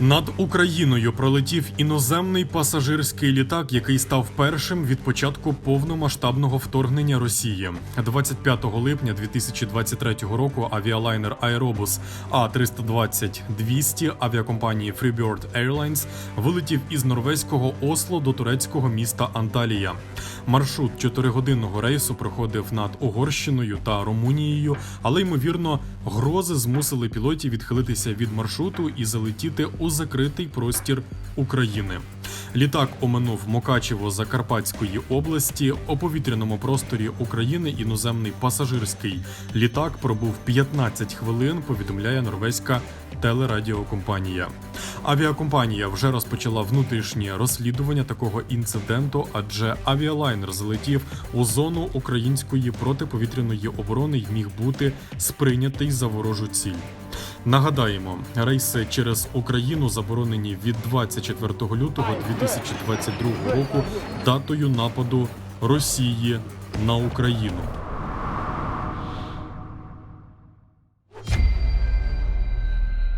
Над Україною пролетів іноземний пасажирський літак, який став першим від початку повномасштабного вторгнення Росії. 25 липня 2023 року авіалайнер Аеробус А 320 200 авіакомпанії Freebird Airlines вилетів із норвезького Осло до турецького міста Анталія. Маршрут чотиригодинного рейсу проходив над Угорщиною та Румунією, але ймовірно, грози змусили пілотів відхилитися від маршруту і залетіти у закритий простір України. Літак оминув Мокачево Закарпатської області. У повітряному просторі України іноземний пасажирський літак пробув 15 хвилин. Повідомляє норвезька телерадіокомпанія. Авіакомпанія вже розпочала внутрішнє розслідування такого інциденту, адже авіалайнер залетів у зону української протиповітряної оборони і міг бути сприйнятий за ворожу ціль. Нагадаємо, рейси через Україну заборонені від 24 лютого 2022 року датою нападу Росії на Україну.